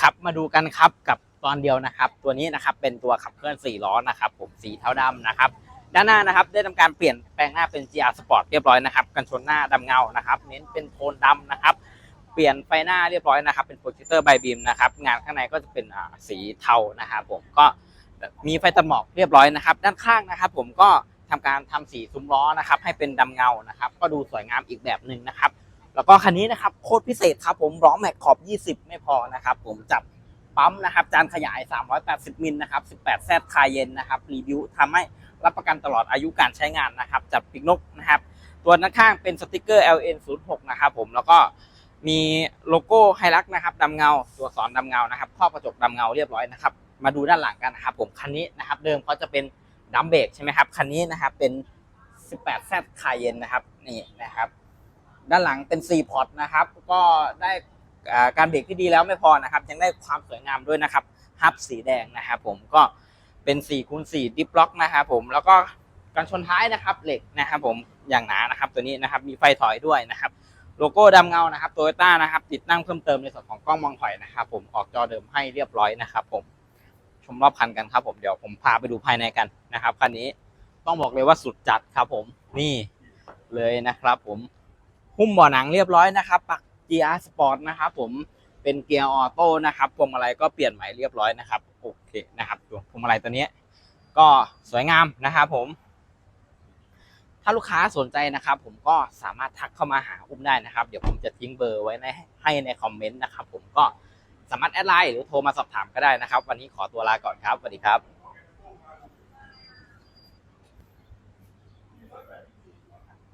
ครับมาดูกันครับกับตอนเดียวนะครับ ตัวนี้นะครับเป็นตัวขับเคลื่อน4ล้อนะครับผมสีเทาดำนะครับด้านหน้านะครับได้ทำการเปลี่ยนแปลงหน้าเป็น GR Sport เรียบร้อยนะครับกันชนหน้าดำเงานะครับเน้นเป็นโทนดำนะครับ เปลี่ยนไฟหน้าเรียบร้อยนะครับ เป็นโปรเจคเตอร์ไบบีมนะครับงานข้างในก็จะเป็นอ่าสีเทานะครับผมก็มีไฟตัดหมอกเรียบร้อยนะครับ ด้านข้างนะครับ ผมก็ทำการทำสีซุ้มล้อนะครับ ให้เป็นดำเงานะครับ ก็ดูสวยงามอีกแบบหนึ่งนะครับ แล้วก็คันนี้นะครับโคตรพิเศษครับผมล้อแม็กขอบ 20 ไม่พอนะครับผมจับปั๊มนะครับจานขยาย 380 มิลนะครับ 18 แซดคายเย็นนะครับรีวิวทำให้รับประกันตลอดอายุการใช้งานนะครับจับปีกนกนะครับตัวด้านข้างเป็นสติกเกอร์ LN06 นะครับผมแล้วก็มีโลโก้ไฮรักนะครับดำเงา ตัวสอนดำเงานะครับครอบกระจกดำเงาเรียบร้อยนะครับมาดูด้านหลังกันนะครับผมคันนี้นะครับเดิมเขาจะเป็นดัมเบรกใช่ไหมครับคันนี้นะครับเป็น 18 แซดคายเย็นนะครับนี่นะครับ ด้านหลังเป็น 4 พอร์ตนะครับ ก็ได้การเบรกที่ดีแล้วไม่พอนะครับ ยังได้ความสวยงามด้วยนะครับฮับสีแดงนะครับผมก็เป็น4คูณ4ดิฟล็อกนะครับผมแล้วก็กันชนท้ายนะครับเหล็กนะครับผมอย่างหนานะครับตัวนี้นะครับมีไฟถอยด้วยนะครับโลโก้ดำเงานะครับโตโยต้านะครับติดตั้งเพิ่มเติมในส่วนของกล้องมองถอยนะครับผมออกจอเดิมให้เรียบร้อยนะครับผมชมรอบคันกันครับผมเดี๋ยวผมพาไปดูภายในกันนะครับคันนี้ต้องบอกเลยว่าสุดจัดครับผมนี่เลยนะครับผม หุ้มเบ่อหนังเรียบร้อยนะครับปัก GR Sport นะครับผมเป็นเกียร์ออโต้นะครับพวงมาลัยก็เปลี่ยนใหม่เรียบร้อยนะครับโอเคนะครับตัวพวงมาลัยตัวนี้ ก็สวยงามนะครับผม ถ้าลูกค้าสนใจนะครับ ผมก็สามารถทักเข้ามาหาอุ้มได้นะครับ เดี๋ยวผมจะทิ้งเบอร์ไว้ในให้ในคอมเมนต์นะครับ ผมก็สามารถแอดไลน์หรือโทรมาสอบถามก็ได้นะครับ วันนี้ขอตัวลาก่อนครับสวัสดีครับ